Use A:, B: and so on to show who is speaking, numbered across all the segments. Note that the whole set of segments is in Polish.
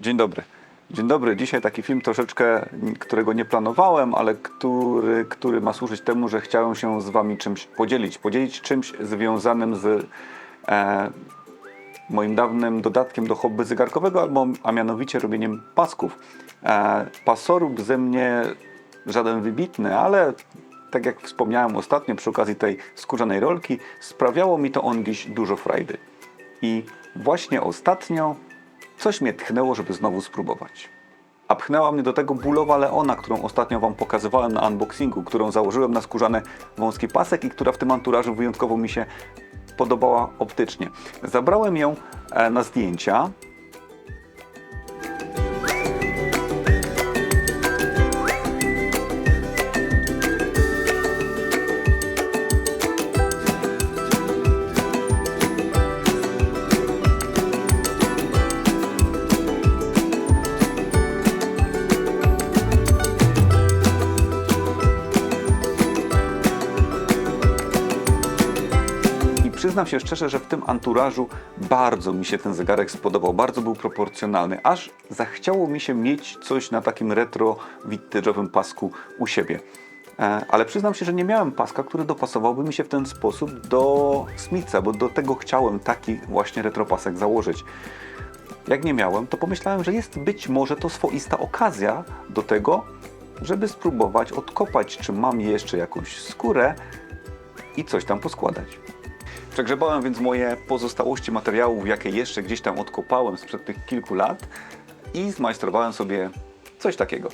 A: Dzień dobry. Dzień dobry. Dzisiaj taki film troszeczkę, którego nie planowałem, ale który, który ma służyć temu, że chciałem się z Wami czymś podzielić. Podzielić czymś związanym z e, moim dawnym dodatkiem do hobby zegarkowego, albo, a mianowicie robieniem pasków. E, pasorób ze mnie żaden wybitny, ale tak jak wspomniałem ostatnio przy okazji tej skórzanej rolki, sprawiało mi to on dziś dużo frajdy. I właśnie ostatnio coś mnie tchnęło, żeby znowu spróbować. A pchnęła mnie do tego bólowa Leona, którą ostatnio Wam pokazywałem na unboxingu, którą założyłem na skórzany wąski pasek i która w tym anturażu wyjątkowo mi się podobała optycznie. Zabrałem ją e, na zdjęcia. Przyznam się szczerze, że w tym anturażu bardzo mi się ten zegarek spodobał, bardzo był proporcjonalny, aż zachciało mi się mieć coś na takim retro vintage'owym pasku u siebie. E, Ale przyznam się, że nie miałem paska, który dopasowałby mi się w ten sposób do Smitha, bo do tego chciałem taki właśnie retropasek założyć. Jak nie miałem, to pomyślałem, że jest być może to swoista okazja do tego, żeby spróbować odkopać, czy mam jeszcze jakąś skórę i coś tam poskładać. Przegrzebałem więc moje pozostałości materiałów, jakie jeszcze gdzieś tam odkopałem sprzed tych kilku lat i zmajstrowałem sobie coś takiego.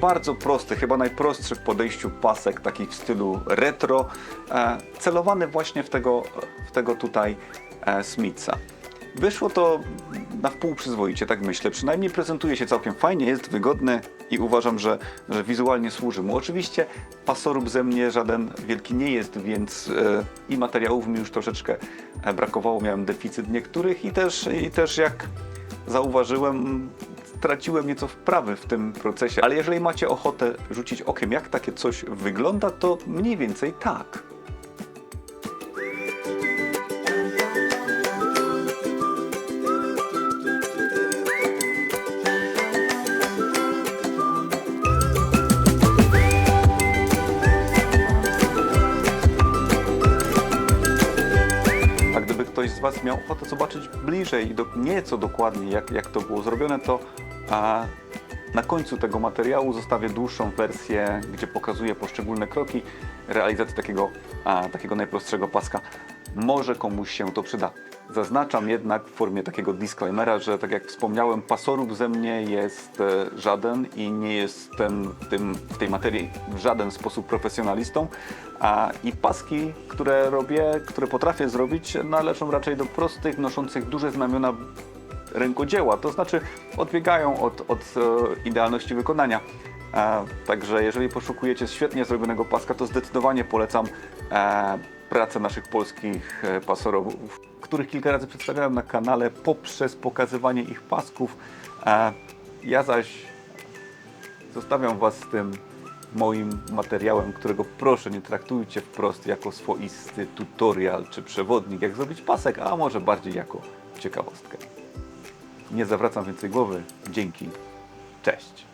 A: Bardzo prosty, chyba najprostszy w podejściu pasek, taki w stylu retro, e, celowany właśnie w tego, w tego tutaj e, Smitha. Wyszło to na wpół przyzwoicie, tak myślę. Przynajmniej prezentuje się całkiem fajnie, jest wygodny i uważam, że, że wizualnie służy mu. Oczywiście pasorób ze mnie żaden wielki nie jest, więc e, i materiałów mi już troszeczkę brakowało. Miałem deficyt niektórych i też, i też jak zauważyłem, straciłem nieco wprawy w tym procesie. Ale jeżeli macie ochotę rzucić okiem, jak takie coś wygląda, to mniej więcej tak. Ktoś z Was miał ochotę zobaczyć bliżej i do, nieco dokładniej, jak, jak to było zrobione, to a, na końcu tego materiału zostawię dłuższą wersję, gdzie pokazuję poszczególne kroki realizacji takiego, a, takiego najprostszego paska. Może komuś się to przyda. Zaznaczam jednak w formie takiego disclaimera, że tak jak wspomniałem, pasorób ze mnie jest e, żaden i nie jestem w, tym, w tej materii w żaden sposób profesjonalistą. A, I paski, które robię, które potrafię zrobić, należą raczej do prostych, noszących duże znamiona rękodzieła, to znaczy odbiegają od, od e, idealności wykonania. E, także jeżeli poszukujecie świetnie zrobionego paska, to zdecydowanie polecam e, pracę naszych polskich pasorobów, których kilka razy przedstawiałem na kanale poprzez pokazywanie ich pasków. Ja zaś zostawiam Was z tym moim materiałem, którego proszę nie traktujcie wprost jako swoisty tutorial czy przewodnik, jak zrobić pasek, a może bardziej jako ciekawostkę. Nie zawracam więcej głowy. Dzięki. Cześć.